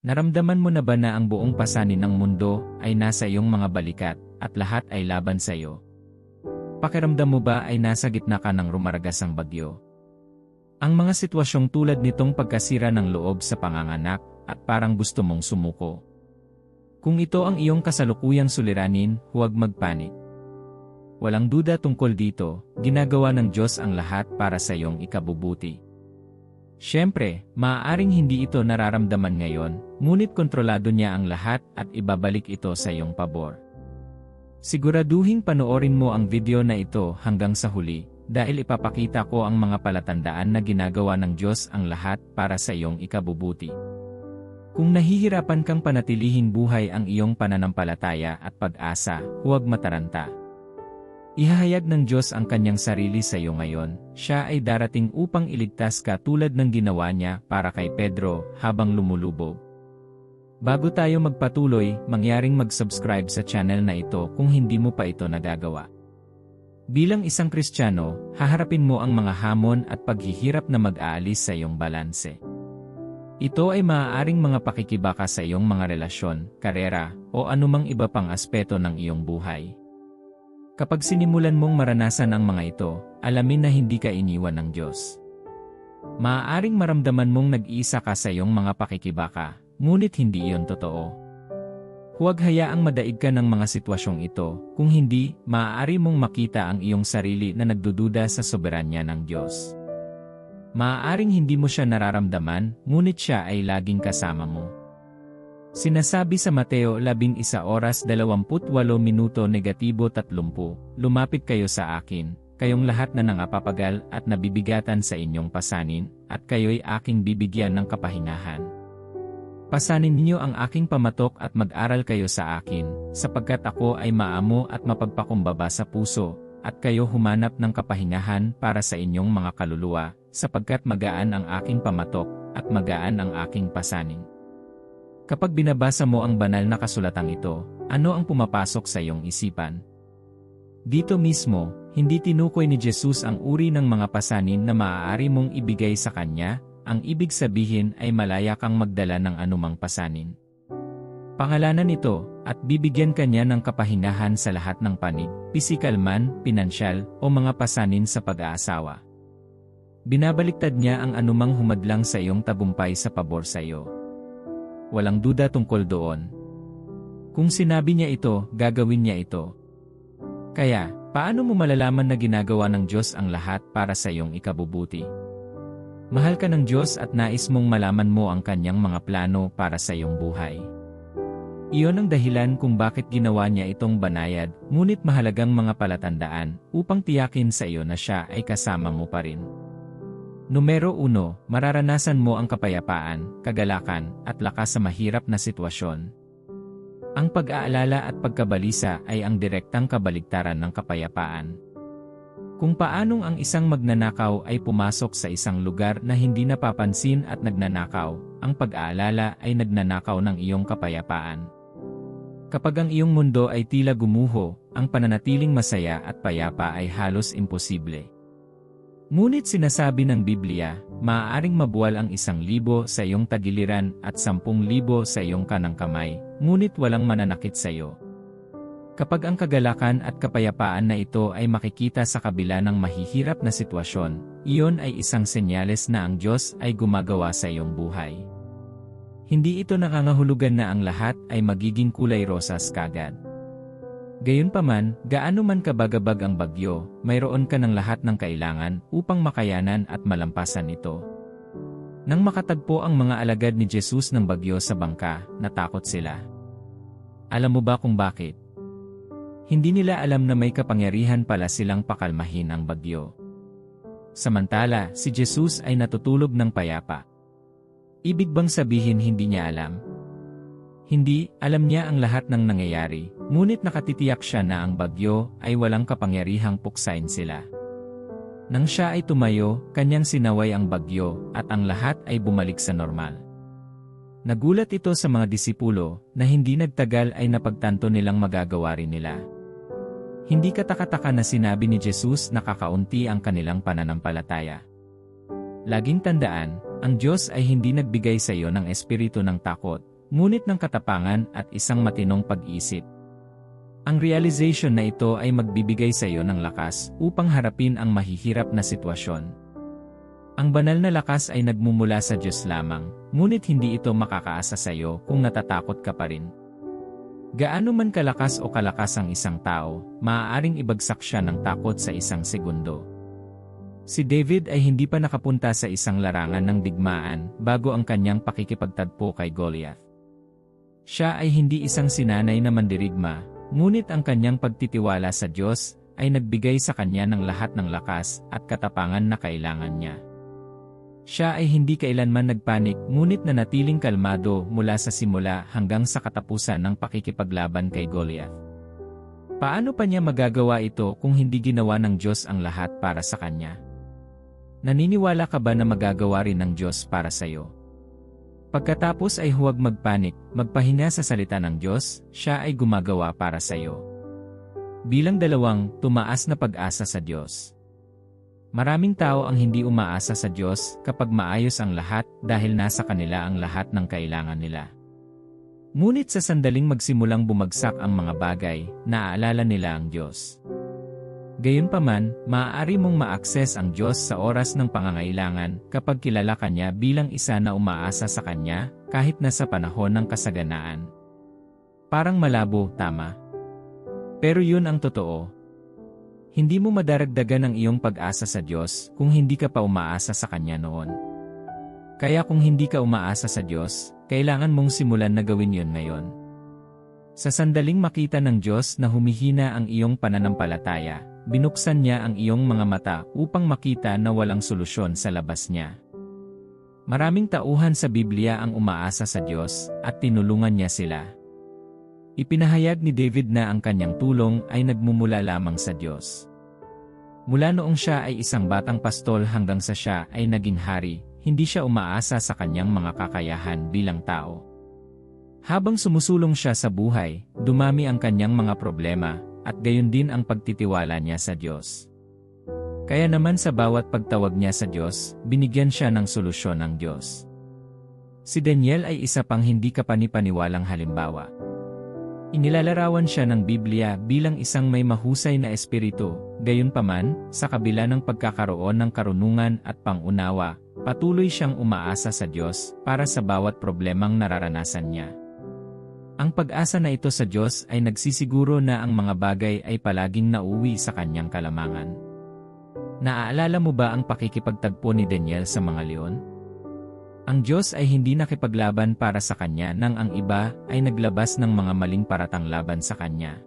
Naramdaman mo na ba na ang buong pasanin ng mundo ay nasa iyong mga balikat at lahat ay laban sa iyo? Pakiramdam mo ba ay nasa gitna ka ng rumaragasang bagyo? Ang mga sitwasyong tulad nitong pagkasira ng loob sa panganganak at parang gusto mong sumuko. Kung ito ang iyong kasalukuyang suliranin, huwag magpanik. Walang duda tungkol dito, ginagawa ng Diyos ang lahat para sa iyong ikabubuti. Siyempre, maaaring hindi ito nararamdaman ngayon, ngunit kontrolado niya ang lahat at ibabalik ito sa iyong pabor. Siguraduhin panoorin mo ang video na ito hanggang sa huli, dahil ipapakita ko ang mga palatandaan na ginagawa ng Diyos ang lahat para sa iyong ikabubuti. Kung nahihirapan kang panatilihin buhay ang iyong pananampalataya at pag-asa, huwag mataranta. Ihahayag ng Diyos ang kanyang sarili sa iyo ngayon, siya ay darating upang iligtas ka tulad ng ginawa niya para kay Pedro habang lumulubog. Bago tayo magpatuloy, mangyaring mag-subscribe sa channel na ito kung hindi mo pa ito nagagawa. Bilang isang Kristiyano, haharapin mo ang mga hamon at paghihirap na mag-aalis sa iyong balanse. Ito ay maaaring mga pakikibaka sa iyong mga relasyon, karera, o anumang iba pang aspeto ng iyong buhay. Kapag sinimulan mong maranasan ang mga ito, alamin na hindi ka iniwan ng Diyos. Maaaring maramdaman mong nag-iisa ka sa iyong mga pakikibaka, ngunit hindi iyon totoo. Huwag hayaang madaig ka ng mga sitwasyong ito, kung hindi, maaari mong makita ang iyong sarili na nagdududa sa soberanya ng Diyos. Maaaring hindi mo siya nararamdaman, ngunit siya ay laging kasama mo. Sinasabi sa Mateo 11 oras 28 minuto negatibo 30, Lumapit kayo sa akin, kayong lahat na nangapapagal at nabibigatan sa inyong pasanin, at kayo'y aking bibigyan ng kapahingahan. Pasanin niyo ang aking pamatok at mag-aral kayo sa akin, sapagkat ako ay maamo at mapagpakumbaba sa puso, at kayo humanap ng kapahingahan para sa inyong mga kaluluwa, sapagkat magaan ang aking pamatok, at magaan ang aking pasanin. Kapag binabasa mo ang banal na kasulatang ito, ano ang pumapasok sa iyong isipan? Dito mismo, hindi tinukoy ni Jesus ang uri ng mga pasanin na maaari mong ibigay sa Kanya, ang ibig sabihin ay malaya kang magdala ng anumang pasanin. Pangalanan ito, at bibigyan kanya ng kapahingahan sa lahat ng panig, pisikal man, pinansyal, o mga pasanin sa pag-aasawa. Binabaliktad niya ang anumang humadlang sa iyong tagumpay sa pabor sa iyo walang duda tungkol doon. Kung sinabi niya ito, gagawin niya ito. Kaya, paano mo malalaman na ginagawa ng Diyos ang lahat para sa iyong ikabubuti? Mahal ka ng Diyos at nais mong malaman mo ang kanyang mga plano para sa iyong buhay. Iyon ang dahilan kung bakit ginawa niya itong banayad, ngunit mahalagang mga palatandaan upang tiyakin sa iyo na siya ay kasama mo pa rin. Numero 1, mararanasan mo ang kapayapaan, kagalakan, at lakas sa mahirap na sitwasyon. Ang pag-aalala at pagkabalisa ay ang direktang kabaligtaran ng kapayapaan. Kung paanong ang isang magnanakaw ay pumasok sa isang lugar na hindi napapansin at nagnanakaw, ang pag-aalala ay nagnanakaw ng iyong kapayapaan. Kapag ang iyong mundo ay tila gumuho, ang pananatiling masaya at payapa ay halos imposible. Ngunit sinasabi ng Biblia, maaaring mabuwal ang isang libo sa iyong tagiliran at sampung libo sa iyong kanang kamay, ngunit walang mananakit sa iyo. Kapag ang kagalakan at kapayapaan na ito ay makikita sa kabila ng mahihirap na sitwasyon, iyon ay isang senyales na ang Diyos ay gumagawa sa iyong buhay. Hindi ito nakangahulugan na ang lahat ay magiging kulay rosas kagad. Gayunpaman, gaano man kabagabag ang bagyo, mayroon ka ng lahat ng kailangan upang makayanan at malampasan ito. Nang makatagpo ang mga alagad ni Jesus ng bagyo sa bangka, natakot sila. Alam mo ba kung bakit? Hindi nila alam na may kapangyarihan pala silang pakalmahin ang bagyo. Samantala, si Jesus ay natutulog ng payapa. Ibig bang sabihin hindi niya alam? Hindi, alam niya ang lahat ng nangyayari, ngunit nakatitiyak siya na ang bagyo ay walang kapangyarihang puksain sila. Nang siya ay tumayo, kanyang sinaway ang bagyo at ang lahat ay bumalik sa normal. Nagulat ito sa mga disipulo na hindi nagtagal ay napagtanto nilang magagawa rin nila. Hindi katakataka na sinabi ni Jesus na kakaunti ang kanilang pananampalataya. Laging tandaan, ang Diyos ay hindi nagbigay sa iyo ng espiritu ng takot, ngunit ng katapangan at isang matinong pag-isip. Ang realization na ito ay magbibigay sa iyo ng lakas upang harapin ang mahihirap na sitwasyon. Ang banal na lakas ay nagmumula sa Diyos lamang, ngunit hindi ito makakaasa sa iyo kung natatakot ka pa rin. Gaano man kalakas o kalakas ang isang tao, maaaring ibagsak siya ng takot sa isang segundo. Si David ay hindi pa nakapunta sa isang larangan ng digmaan bago ang kanyang pakikipagtadpo kay Goliath. Siya ay hindi isang sinanay na mandirigma, ngunit ang kanyang pagtitiwala sa Diyos ay nagbigay sa kanya ng lahat ng lakas at katapangan na kailangan niya. Siya ay hindi kailanman nagpanik ngunit nanatiling kalmado mula sa simula hanggang sa katapusan ng pakikipaglaban kay Goliath. Paano pa niya magagawa ito kung hindi ginawa ng Diyos ang lahat para sa kanya? Naniniwala ka ba na magagawa rin ng Diyos para sa iyo? Pagkatapos ay huwag magpanik, magpahinga sa salita ng Diyos, siya ay gumagawa para sa iyo. Bilang dalawang, tumaas na pag-asa sa Diyos. Maraming tao ang hindi umaasa sa Diyos kapag maayos ang lahat dahil nasa kanila ang lahat ng kailangan nila. Ngunit sa sandaling magsimulang bumagsak ang mga bagay, naaalala nila ang Diyos. Gayunpaman, maaari mong ma-access ang Diyos sa oras ng pangangailangan kapag kilala ka niya bilang isa na umaasa sa Kanya kahit nasa panahon ng kasaganaan. Parang malabo, tama? Pero yun ang totoo. Hindi mo madaragdagan ang iyong pag-asa sa Diyos kung hindi ka pa umaasa sa Kanya noon. Kaya kung hindi ka umaasa sa Diyos, kailangan mong simulan na gawin yun ngayon. Sa sandaling makita ng Diyos na humihina ang iyong pananampalataya, binuksan niya ang iyong mga mata upang makita na walang solusyon sa labas niya. Maraming tauhan sa Biblia ang umaasa sa Diyos at tinulungan niya sila. Ipinahayag ni David na ang kanyang tulong ay nagmumula lamang sa Diyos. Mula noong siya ay isang batang pastol hanggang sa siya ay naging hari, hindi siya umaasa sa kanyang mga kakayahan bilang tao. Habang sumusulong siya sa buhay, dumami ang kanyang mga problema, at gayon din ang pagtitiwala niya sa Diyos. Kaya naman sa bawat pagtawag niya sa Diyos, binigyan siya ng solusyon ng Diyos. Si Daniel ay isa pang hindi kapanipaniwalang halimbawa. Inilalarawan siya ng Biblia bilang isang may mahusay na espiritu, gayunpaman, sa kabila ng pagkakaroon ng karunungan at pangunawa, patuloy siyang umaasa sa Diyos para sa bawat problemang nararanasan niya. Ang pag-asa na ito sa Diyos ay nagsisiguro na ang mga bagay ay palaging nauwi sa kanyang kalamangan. Naaalala mo ba ang pakikipagtagpo ni Daniel sa mga leon? Ang Diyos ay hindi nakipaglaban para sa kanya nang ang iba ay naglabas ng mga maling paratang laban sa kanya.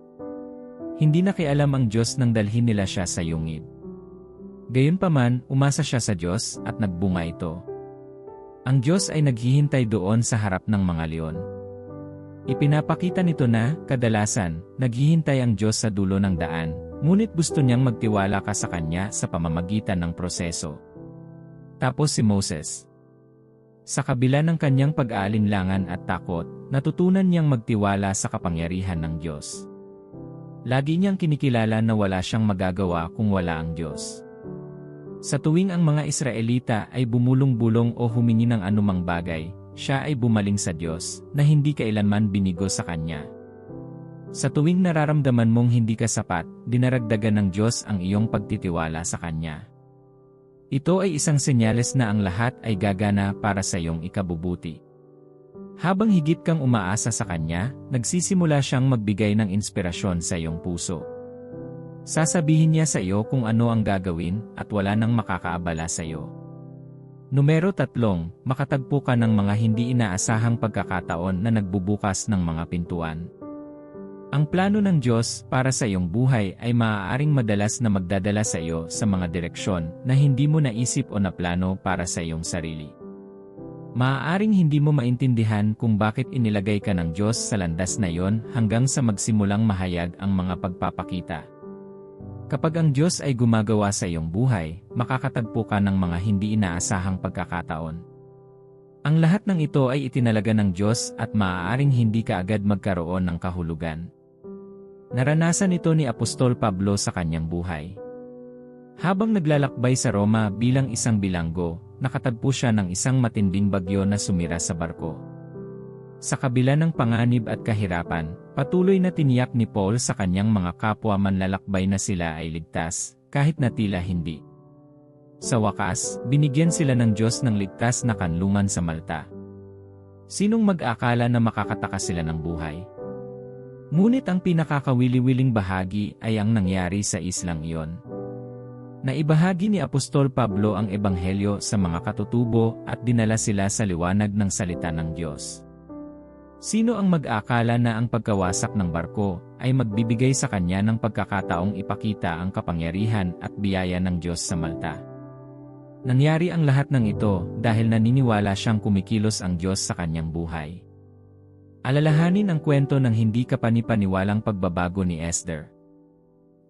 Hindi nakialam ang Diyos nang dalhin nila siya sa yungib. Gayunpaman, umasa siya sa Diyos at nagbunga ito. Ang Diyos ay naghihintay doon sa harap ng mga leon. Ipinapakita nito na, kadalasan, naghihintay ang Diyos sa dulo ng daan, ngunit gusto niyang magtiwala ka sa Kanya sa pamamagitan ng proseso. Tapos si Moses. Sa kabila ng kanyang pag-aalinlangan at takot, natutunan niyang magtiwala sa kapangyarihan ng Diyos. Lagi niyang kinikilala na wala siyang magagawa kung wala ang Diyos. Sa tuwing ang mga Israelita ay bumulong-bulong o humingi ng anumang bagay, siya ay bumaling sa Diyos na hindi kailanman binigo sa Kanya. Sa tuwing nararamdaman mong hindi ka sapat, dinaragdagan ng Diyos ang iyong pagtitiwala sa Kanya. Ito ay isang senyales na ang lahat ay gagana para sa iyong ikabubuti. Habang higit kang umaasa sa Kanya, nagsisimula siyang magbigay ng inspirasyon sa iyong puso. Sasabihin niya sa iyo kung ano ang gagawin at wala nang makakaabala sa iyo. Numero tatlong, makatagpo ka ng mga hindi inaasahang pagkakataon na nagbubukas ng mga pintuan. Ang plano ng Diyos para sa iyong buhay ay maaaring madalas na magdadala sa iyo sa mga direksyon na hindi mo naisip o naplano para sa iyong sarili. Maaaring hindi mo maintindihan kung bakit inilagay ka ng Diyos sa landas na iyon hanggang sa magsimulang mahayag ang mga pagpapakita. Kapag ang Diyos ay gumagawa sa iyong buhay, makakatagpo ka ng mga hindi inaasahang pagkakataon. Ang lahat ng ito ay itinalaga ng Diyos at maaaring hindi ka agad magkaroon ng kahulugan. Naranasan ito ni Apostol Pablo sa kanyang buhay. Habang naglalakbay sa Roma bilang isang bilanggo, nakatagpo siya ng isang matinding bagyo na sumira sa barko. Sa kabila ng panganib at kahirapan, patuloy na tiniyak ni Paul sa kanyang mga kapwa manlalakbay na sila ay ligtas, kahit na tila hindi. Sa wakas, binigyan sila ng Diyos ng ligtas na kanlungan sa Malta. Sinong mag-akala na makakataka sila ng buhay? Ngunit ang pinakakawili-wiling bahagi ay ang nangyari sa islang iyon. Naibahagi ni Apostol Pablo ang ebanghelyo sa mga katutubo at dinala sila sa liwanag ng salita ng Diyos. Sino ang mag-akala na ang pagkawasak ng barko ay magbibigay sa kanya ng pagkakataong ipakita ang kapangyarihan at biyaya ng Diyos sa Malta? Nangyari ang lahat ng ito dahil naniniwala siyang kumikilos ang Diyos sa kanyang buhay. Alalahanin ang kwento ng hindi kapanipaniwalang pagbabago ni Esther.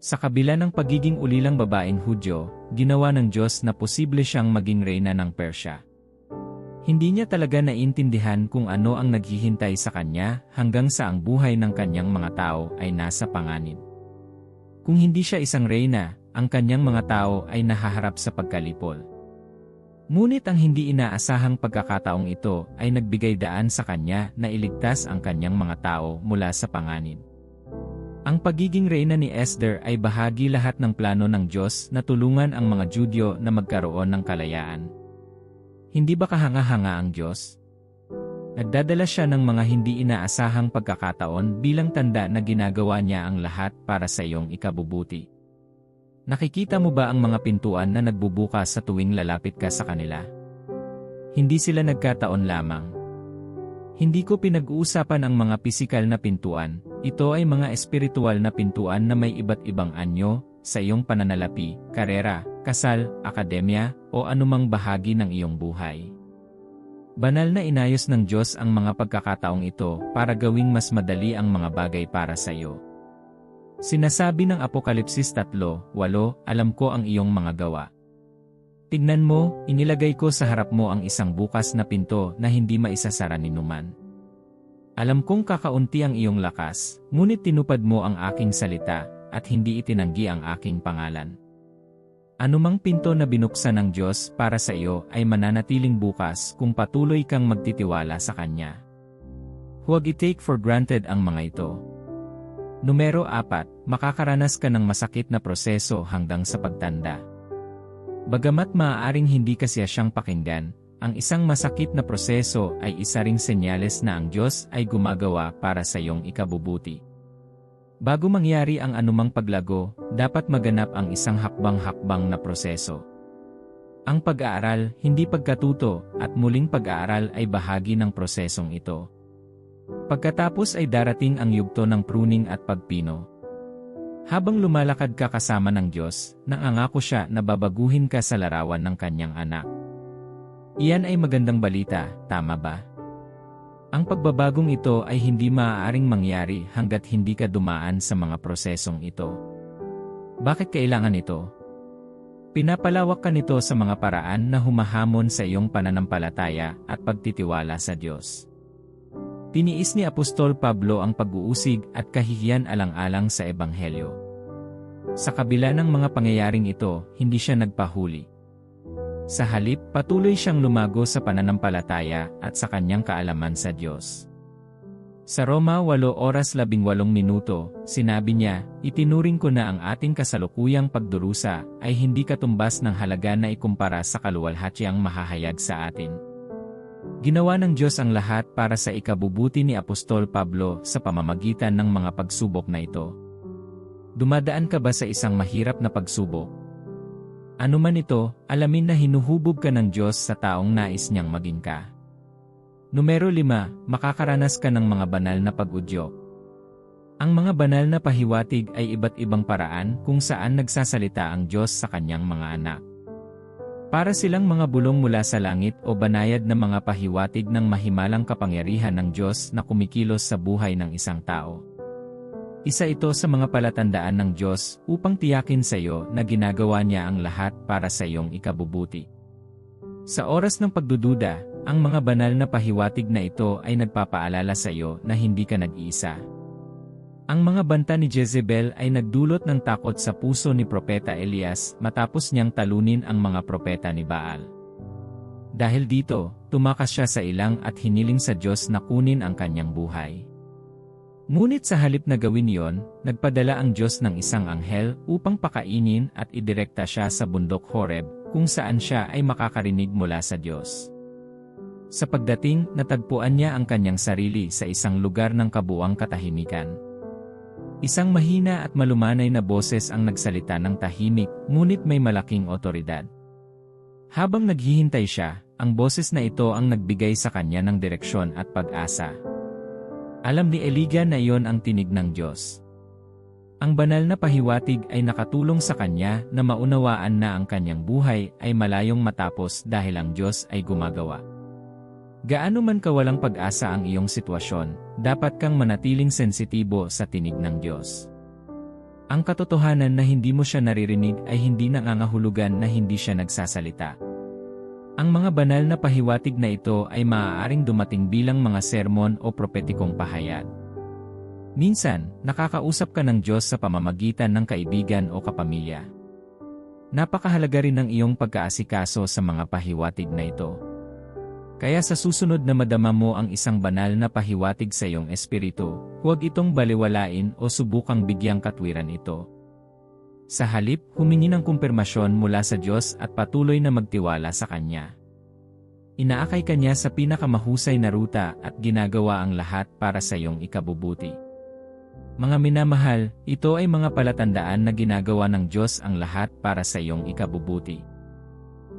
Sa kabila ng pagiging ulilang babaeng Hudyo, ginawa ng Diyos na posible siyang maging reyna ng Persya. Hindi niya talaga naintindihan kung ano ang naghihintay sa kanya hanggang sa ang buhay ng kanyang mga tao ay nasa panganib. Kung hindi siya isang reyna, ang kanyang mga tao ay nahaharap sa pagkalipol. Ngunit ang hindi inaasahang pagkakataong ito ay nagbigay daan sa kanya na iligtas ang kanyang mga tao mula sa panganib. Ang pagiging reyna ni Esther ay bahagi lahat ng plano ng Diyos na tulungan ang mga Judyo na magkaroon ng kalayaan. Hindi ba kahanga-hanga ang Diyos? Nagdadala siya ng mga hindi inaasahang pagkakataon bilang tanda na ginagawa niya ang lahat para sa iyong ikabubuti. Nakikita mo ba ang mga pintuan na nagbubukas sa tuwing lalapit ka sa kanila? Hindi sila nagkataon lamang. Hindi ko pinag-uusapan ang mga pisikal na pintuan, ito ay mga espiritual na pintuan na may iba't ibang anyo, sa iyong pananalapi, karera, kasal, akademya, o anumang bahagi ng iyong buhay. Banal na inayos ng Diyos ang mga pagkakataong ito para gawing mas madali ang mga bagay para sa iyo. Sinasabi ng Apokalipsis 3:8, alam ko ang iyong mga gawa. Tignan mo, inilagay ko sa harap mo ang isang bukas na pinto na hindi maisasara ni numan. Alam kong kakaunti ang iyong lakas, ngunit tinupad mo ang aking salita, at hindi itinanggi ang aking pangalan. Anumang pinto na binuksan ng Diyos para sa iyo ay mananatiling bukas kung patuloy kang magtitiwala sa Kanya. Huwag i-take for granted ang mga ito. Numero 4, makakaranas ka ng masakit na proseso hanggang sa pagtanda. Bagamat maaaring hindi kasi siyang pakinggan, ang isang masakit na proseso ay isa ring senyales na ang Diyos ay gumagawa para sa iyong ikabubuti. Bago mangyari ang anumang paglago, dapat maganap ang isang hakbang-hakbang na proseso. Ang pag-aaral, hindi pagkatuto, at muling pag-aaral ay bahagi ng prosesong ito. Pagkatapos ay darating ang yugto ng pruning at pagpino. Habang lumalakad ka kasama ng Diyos, nangangako siya na babaguhin ka sa larawan ng kanyang anak. Iyan ay magandang balita, tama ba? Ang pagbabagong ito ay hindi maaaring mangyari hanggat hindi ka dumaan sa mga prosesong ito. Bakit kailangan ito? Pinapalawak ka nito sa mga paraan na humahamon sa iyong pananampalataya at pagtitiwala sa Diyos. Tiniis ni Apostol Pablo ang pag-uusig at kahihiyan alang-alang sa Ebanghelyo. Sa kabila ng mga pangyayaring ito, hindi siya nagpahuli. Sa halip, patuloy siyang lumago sa pananampalataya at sa kanyang kaalaman sa Diyos. Sa Roma 8 oras 18 minuto, sinabi niya, itinuring ko na ang ating kasalukuyang pagdurusa ay hindi katumbas ng halaga na ikumpara sa kaluwalhatyang mahahayag sa atin. Ginawa ng Diyos ang lahat para sa ikabubuti ni Apostol Pablo sa pamamagitan ng mga pagsubok na ito. Dumadaan ka ba sa isang mahirap na pagsubok? Ano man ito, alamin na hinuhubog ka ng Diyos sa taong nais niyang maging ka. Numero 5, makakaranas ka ng mga banal na pag-udyo. Ang mga banal na pahiwatig ay iba't ibang paraan kung saan nagsasalita ang Diyos sa kanyang mga anak. Para silang mga bulong mula sa langit o banayad na mga pahiwatig ng mahimalang kapangyarihan ng Diyos na kumikilos sa buhay ng isang tao. Isa ito sa mga palatandaan ng Diyos upang tiyakin sa iyo na ginagawa niya ang lahat para sa iyong ikabubuti. Sa oras ng pagdududa, ang mga banal na pahiwatig na ito ay nagpapaalala sa iyo na hindi ka nag-iisa. Ang mga banta ni Jezebel ay nagdulot ng takot sa puso ni Propeta Elias matapos niyang talunin ang mga propeta ni Baal. Dahil dito, tumakas siya sa ilang at hiniling sa Diyos na kunin ang kanyang buhay. Ngunit sa halip na gawin yon, nagpadala ang Diyos ng isang anghel upang pakainin at idirekta siya sa bundok Horeb kung saan siya ay makakarinig mula sa Diyos. Sa pagdating, natagpuan niya ang kanyang sarili sa isang lugar ng kabuang katahimikan. Isang mahina at malumanay na boses ang nagsalita ng tahimik, ngunit may malaking otoridad. Habang naghihintay siya, ang boses na ito ang nagbigay sa kanya ng direksyon at pag-asa. Alam ni Eliga na iyon ang tinig ng Diyos. Ang banal na pahiwatig ay nakatulong sa kanya na maunawaan na ang kanyang buhay ay malayong matapos dahil ang Diyos ay gumagawa. Gaano man kawalang pag-asa ang iyong sitwasyon, dapat kang manatiling sensitibo sa tinig ng Diyos. Ang katotohanan na hindi mo siya naririnig ay hindi nangangahulugan na hindi siya nagsasalita. Ang mga banal na pahiwatig na ito ay maaaring dumating bilang mga sermon o propetikong pahayag. Minsan, nakakausap ka ng Diyos sa pamamagitan ng kaibigan o kapamilya. Napakahalaga rin ng iyong pagkaasikaso sa mga pahiwatig na ito. Kaya sa susunod na madama mo ang isang banal na pahiwatig sa iyong espiritu, huwag itong baliwalain o subukang bigyang katwiran ito. Sa halip, humingi ng kumpirmasyon mula sa Diyos at patuloy na magtiwala sa Kanya. Inaakay kanya sa pinakamahusay na ruta at ginagawa ang lahat para sa iyong ikabubuti. Mga minamahal, ito ay mga palatandaan na ginagawa ng Diyos ang lahat para sa iyong ikabubuti.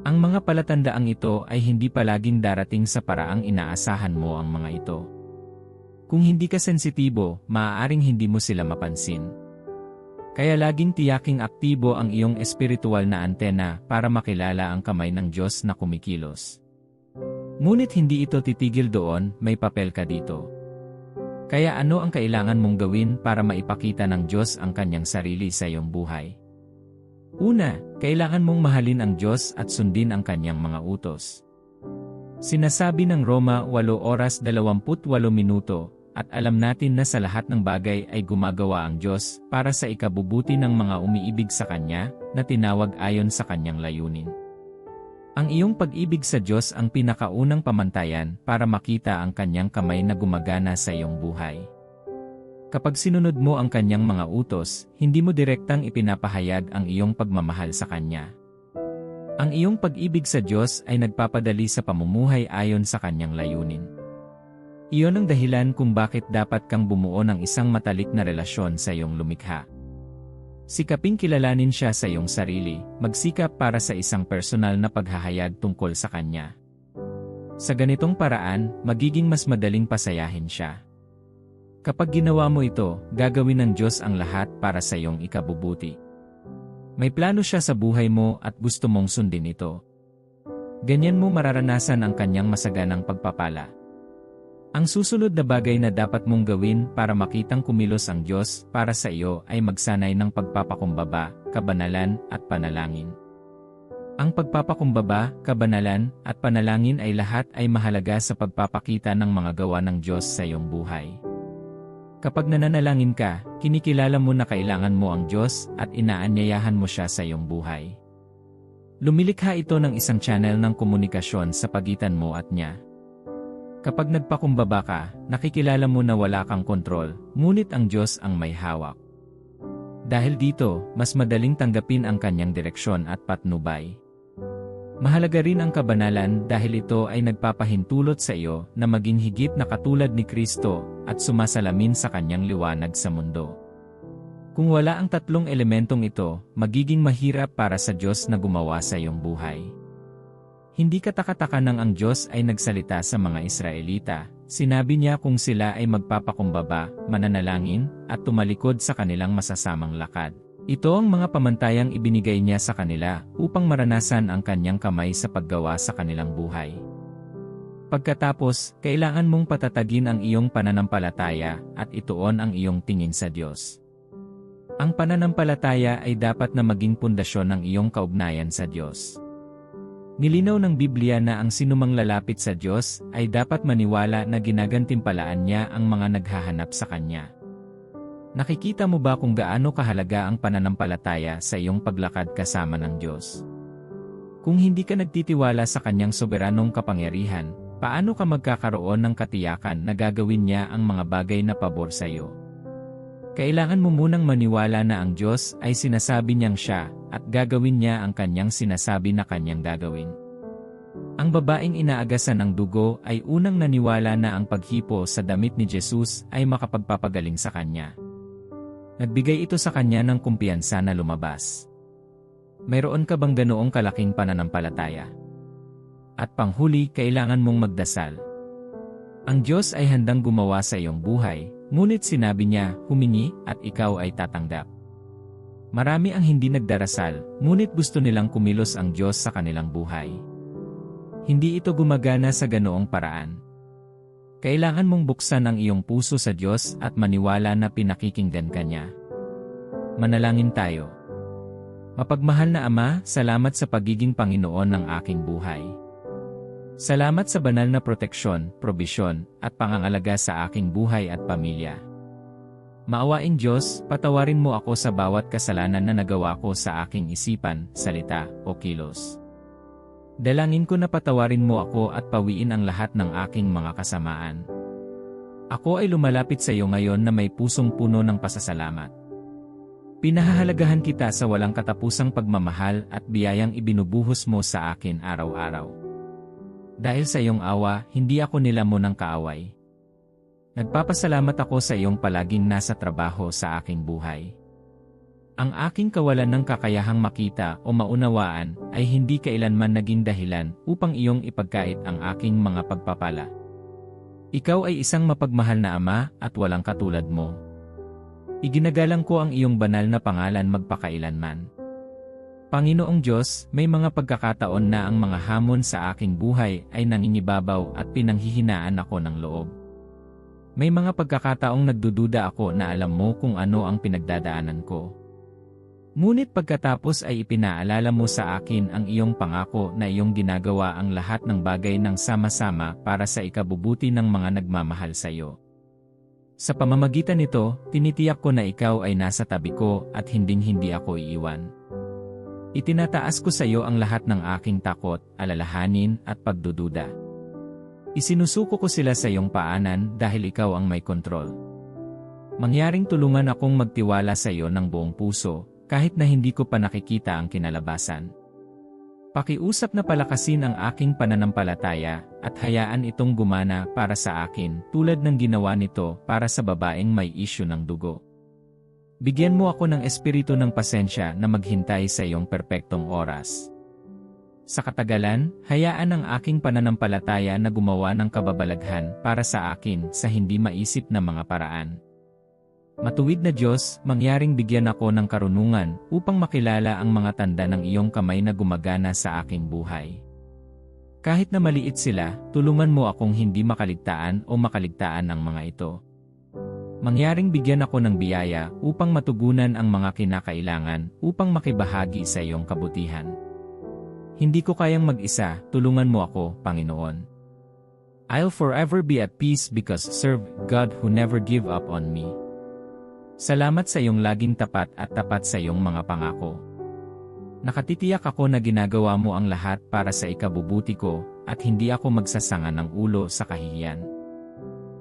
Ang mga palatandaang ito ay hindi palaging darating sa paraang inaasahan mo ang mga ito. Kung hindi ka sensitibo, maaaring hindi mo sila mapansin. Kaya laging tiyaking aktibo ang iyong espiritual na antena para makilala ang kamay ng Diyos na kumikilos. Ngunit hindi ito titigil doon, may papel ka dito. Kaya ano ang kailangan mong gawin para maipakita ng Diyos ang kanyang sarili sa iyong buhay? Una, kailangan mong mahalin ang Diyos at sundin ang kanyang mga utos. Sinasabi ng Roma 8 oras 28 minuto, at alam natin na sa lahat ng bagay ay gumagawa ang Diyos para sa ikabubuti ng mga umiibig sa Kanya na tinawag ayon sa Kanyang layunin. Ang iyong pag-ibig sa Diyos ang pinakaunang pamantayan para makita ang Kanyang kamay na gumagana sa iyong buhay. Kapag sinunod mo ang Kanyang mga utos, hindi mo direktang ipinapahayag ang iyong pagmamahal sa Kanya. Ang iyong pag-ibig sa Diyos ay nagpapadali sa pamumuhay ayon sa Kanyang layunin. Iyon ang dahilan kung bakit dapat kang bumuo ng isang matalik na relasyon sa iyong lumikha. Sikaping kilalanin siya sa iyong sarili, magsikap para sa isang personal na paghahayag tungkol sa kanya. Sa ganitong paraan, magiging mas madaling pasayahin siya. Kapag ginawa mo ito, gagawin ng Diyos ang lahat para sa iyong ikabubuti. May plano siya sa buhay mo at gusto mong sundin ito. Ganyan mo mararanasan ang kanyang masaganang pagpapala. Ang susunod na bagay na dapat mong gawin para makitang kumilos ang Diyos para sa iyo ay magsanay ng pagpapakumbaba, kabanalan, at panalangin. Ang pagpapakumbaba, kabanalan, at panalangin ay lahat ay mahalaga sa pagpapakita ng mga gawa ng Diyos sa iyong buhay. Kapag nananalangin ka, kinikilala mo na kailangan mo ang Diyos at inaanyayahan mo siya sa iyong buhay. Lumilikha ito ng isang channel ng komunikasyon sa pagitan mo at niya. Kapag nagpakumbaba ka, nakikilala mo na wala kang kontrol, ngunit ang Diyos ang may hawak. Dahil dito, mas madaling tanggapin ang kanyang direksyon at patnubay. Mahalaga rin ang kabanalan dahil ito ay nagpapahintulot sa iyo na maging higit na katulad ni Kristo at sumasalamin sa kanyang liwanag sa mundo. Kung wala ang tatlong elementong ito, magiging mahirap para sa Diyos na gumawa sa iyong buhay. Hindi katakataka nang ang Diyos ay nagsalita sa mga Israelita, sinabi niya kung sila ay magpapakumbaba, mananalangin, at tumalikod sa kanilang masasamang lakad. Ito ang mga pamantayang ibinigay niya sa kanila upang maranasan ang kanyang kamay sa paggawa sa kanilang buhay. Pagkatapos, kailangan mong patatagin ang iyong pananampalataya at ituon ang iyong tingin sa Diyos. Ang pananampalataya ay dapat na maging pundasyon ng iyong kaugnayan sa Diyos. Nilinaw ng Biblia na ang sinumang lalapit sa Diyos ay dapat maniwala na ginagantimpalaan niya ang mga naghahanap sa Kanya. Nakikita mo ba kung gaano kahalaga ang pananampalataya sa iyong paglakad kasama ng Diyos? Kung hindi ka nagtitiwala sa kanyang soberanong kapangyarihan, paano ka magkakaroon ng katiyakan na gagawin niya ang mga bagay na pabor sa iyo? Kailangan mo munang maniwala na ang Diyos ay sinasabi niyang siya at gagawin niya ang kanyang sinasabi na kanyang gagawin. Ang babaeng inaagasan ng dugo ay unang naniwala na ang paghipo sa damit ni Jesus ay makapagpapagaling sa kanya. Nagbigay ito sa kanya ng kumpiyansa na lumabas. Mayroon ka bang ganoong kalaking pananampalataya? At panghuli, kailangan mong magdasal. Ang Diyos ay handang gumawa sa iyong buhay, ngunit sinabi niya, humingi at ikaw ay tatanggap. Marami ang hindi nagdarasal, ngunit gusto nilang kumilos ang Diyos sa kanilang buhay. Hindi ito gumagana sa ganoong paraan. Kailangan mong buksan ang iyong puso sa Diyos at maniwala na pinakikinggan ka niya. Manalangin tayo. Mapagmahal na Ama, salamat sa pagiging Panginoon ng aking buhay. Salamat sa banal na proteksyon, probisyon, at pangangalaga sa aking buhay at pamilya. Maawain Diyos, patawarin mo ako sa bawat kasalanan na nagawa ko sa aking isipan, salita, o kilos. Dalangin ko na patawarin mo ako at pawiin ang lahat ng aking mga kasamaan. Ako ay lumalapit sa iyo ngayon na may pusong puno ng pasasalamat. Pinahahalagahan kita sa walang katapusang pagmamahal at biyayang ibinubuhos mo sa akin araw-araw. Dahil sa iyong awa, hindi ako nila mo ng kaaway. Nagpapasalamat ako sa iyong palaging nasa trabaho sa aking buhay. Ang aking kawalan ng kakayahang makita o maunawaan ay hindi kailanman naging dahilan upang iyong ipagkait ang aking mga pagpapala. Ikaw ay isang mapagmahal na ama at walang katulad mo. Iginagalang ko ang iyong banal na pangalan magpakailanman. Panginoong Diyos, may mga pagkakataon na ang mga hamon sa aking buhay ay nangingibabaw at pinanghihinaan ako ng loob. May mga pagkakataong nagdududa ako na alam mo kung ano ang pinagdadaanan ko. Ngunit pagkatapos ay ipinaalala mo sa akin ang iyong pangako na iyong ginagawa ang lahat ng bagay ng sama-sama para sa ikabubuti ng mga nagmamahal sa iyo. Sa pamamagitan nito, tinitiyak ko na ikaw ay nasa tabi ko at hinding-hindi ako iiwan. Itinataas ko sa iyo ang lahat ng aking takot, alalahanin at pagdududa. Isinusuko ko sila sa iyong paanan dahil ikaw ang may kontrol. Mangyaring tulungan akong magtiwala sa iyo ng buong puso, kahit na hindi ko pa nakikita ang kinalabasan. Pakiusap na palakasin ang aking pananampalataya at hayaan itong gumana para sa akin tulad ng ginawa nito para sa babaeng may isyu ng dugo. Bigyan mo ako ng espiritu ng pasensya na maghintay sa iyong perpektong oras. Sa katagalan, hayaan ang aking pananampalataya na gumawa ng kababalaghan para sa akin sa hindi maisip na mga paraan. Matuwid na Diyos, mangyaring bigyan ako ng karunungan upang makilala ang mga tanda ng iyong kamay na gumagana sa aking buhay. Kahit na maliit sila, tulungan mo akong hindi makaligtaan o makaligtaan ang mga ito. Mangyaring bigyan ako ng biyaya upang matugunan ang mga kinakailangan upang makibahagi sa iyong kabutihan. Hindi ko kayang mag-isa, tulungan mo ako, Panginoon. I'll forever be at peace because serve God who never give up on me. Salamat sa iyong laging tapat at tapat sa iyong mga pangako. Nakatitiyak ako na ginagawa mo ang lahat para sa ikabubuti ko at hindi ako magsasanga ng ulo sa kahihiyan.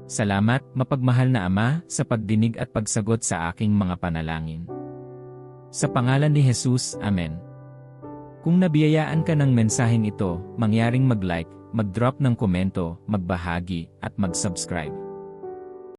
Salamat, mapagmahal na Ama, sa pagdinig at pagsagot sa aking mga panalangin. Sa pangalan ni Jesus, Amen. Kung nabiyayaan ka ng mensaheng ito, mangyaring mag-like, mag-drop ng komento, magbahagi, at mag-subscribe.